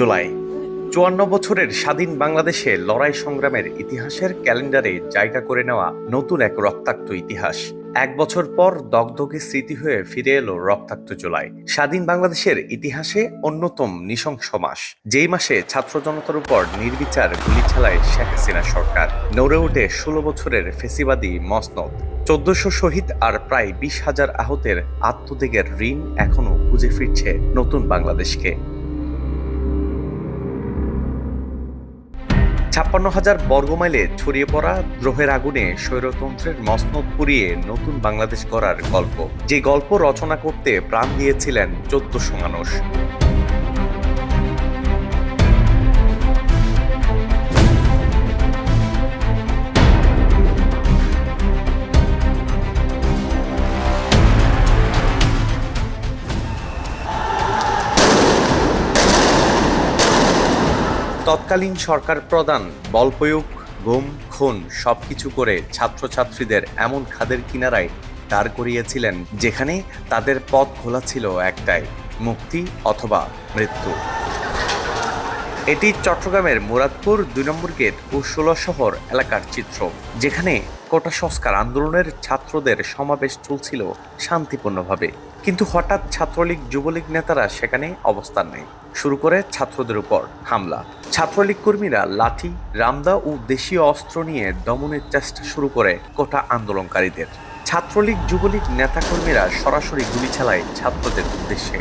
জুলাই। চুয়ান্ন বছরের স্বাধীন বাংলাদেশে লড়াই সংগ্রামের ইতিহাসের ক্যালেন্ডারে জায়গা করে নেওয়া নতুন এক রক্তাক্ত ইতিহাস। এক বছর পর দগদগে স্মৃতি হয়ে ফিরে এলো রক্তাক্ত জুলাই। স্বাধীন বাংলাদেশের ইতিহাসে অন্যতম নৃশংস মাস। যেই মাসে ছাত্র জনতার উপর নির্বিচার গুলি চালায় শেখ হাসিনা সরকার। নড়ে ওঠে ষোলো বছরের ফেসিবাদী মসনদ। চোদ্দশো শহীদ আর প্রায় বিশ হাজার আহতের আত্মত্যাগের ঋণ এখনও খুঁজে ফিরছে নতুন বাংলাদেশকে। ছাপ্পান্ন হাজার বর্গমাইলে ছড়িয়ে পড়া দ্রোহের আগুনে স্বৈরতন্ত্রের মসনদ পুড়িয়ে নতুন বাংলাদেশ গড়ার গল্প। যে গল্প রচনা করতে প্রাণ দিয়েছিলেন চোদ্দশো মানুষ। তৎকালীন সরকার প্রধান বল প্রয়োগ গুম, খুন সবকিছু করে ছাত্রছাত্রীদের এমন খাদের কিনারায় দাঁড় করিয়েছিলেন, যেখানে তাদের পথ খোলা ছিল একটাই, মুক্তি অথবা মৃত্যু। এটি চট্টগ্রামের মুরাদপুর দুই নম্বর গেট ও ষোলো শহর এলাকার চিত্র, যেখানে কোটা সংস্কার আন্দোলনের ছাত্রদের সমাবেশ চলছিল শান্তিপূর্ণভাবে। কিন্তু হঠাৎ ছাত্রলীগ, যুবলীগ নেতারা সেখানে অবস্থান নেয়। শুরু করে ছাত্রদের উপর হামলা। ছাত্রলীগ কর্মীরা লাঠি, রামদা ও দেশীয় অস্ত্র নিয়ে দমনের চেষ্টা শুরু করে কোটা আন্দোলনকারীদের। ছাত্রলীগ যুবলীগ নেতাকর্মীরা সরাসরি গুলি চালায় ছাত্রদের উদ্দেশ্যে।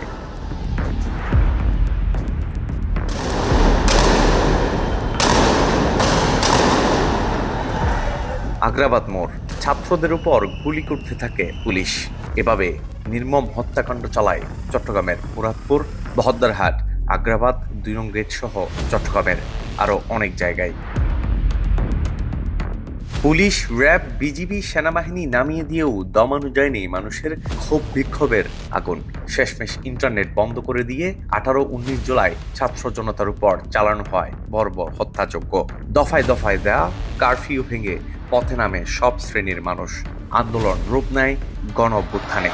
আগ্রাবাদ মোড়। ছাত্রদের উপর গুলি করতে থাকে পুলিশ। এভাবে নির্মম হত্যাকাণ্ড চালায় চট্টগ্রামের মুরাদপুর, বহদ্দারহাট আগ্রাবাদ, দুই নং গেট সহ চট্টগ্রামের আরও অনেক জায়গায়। পুলিশ, র্যাব, বিজিবি, সেনাবাহিনী নামিয়ে দিয়েও দমানো যায়নি মানুষের ক্ষোভ বিক্ষোভের আগুন। শেষমেশ ইন্টারনেট বন্ধ করে দিয়ে আঠারো, উনিশ জুলাই ছাত্র জনতার উপর চালানো হয় বর্বর হত্যাযজ্ঞ। দফায় দফায় দেয়া কারফিউ ভেঙে পথে নামে সব শ্রেণির মানুষ। আন্দোলন রূপ নেয় গণ অভ্যুত্থানে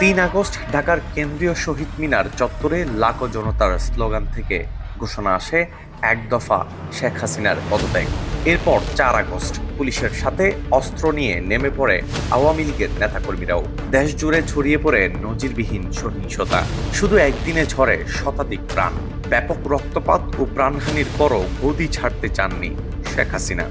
তিন আগস্ট ঢাকার কেন্দ্রীয় শহীদ মিনার চত্বরে লাখো জনতার স্লোগান থেকে ঘোষণা আসে এক দফা শেখ হাসিনার পদত্যাগ। এরপর চার আগস্ট পুলিশের সাথে অস্ত্র নিয়ে নেমে পড়ে আওয়ামী লীগের নেতাকর্মীরাও। দেশ জুড়ে ছড়িয়ে পড়ে নজিরবিহীন সহিংসতা। শুধু একদিনে ঝরে শতাধিক প্রাণ। ব্যাপক রক্তপাত ও প্রাণহানির পরও গদি ছাড়তে চাননি শেখ হাসিনা।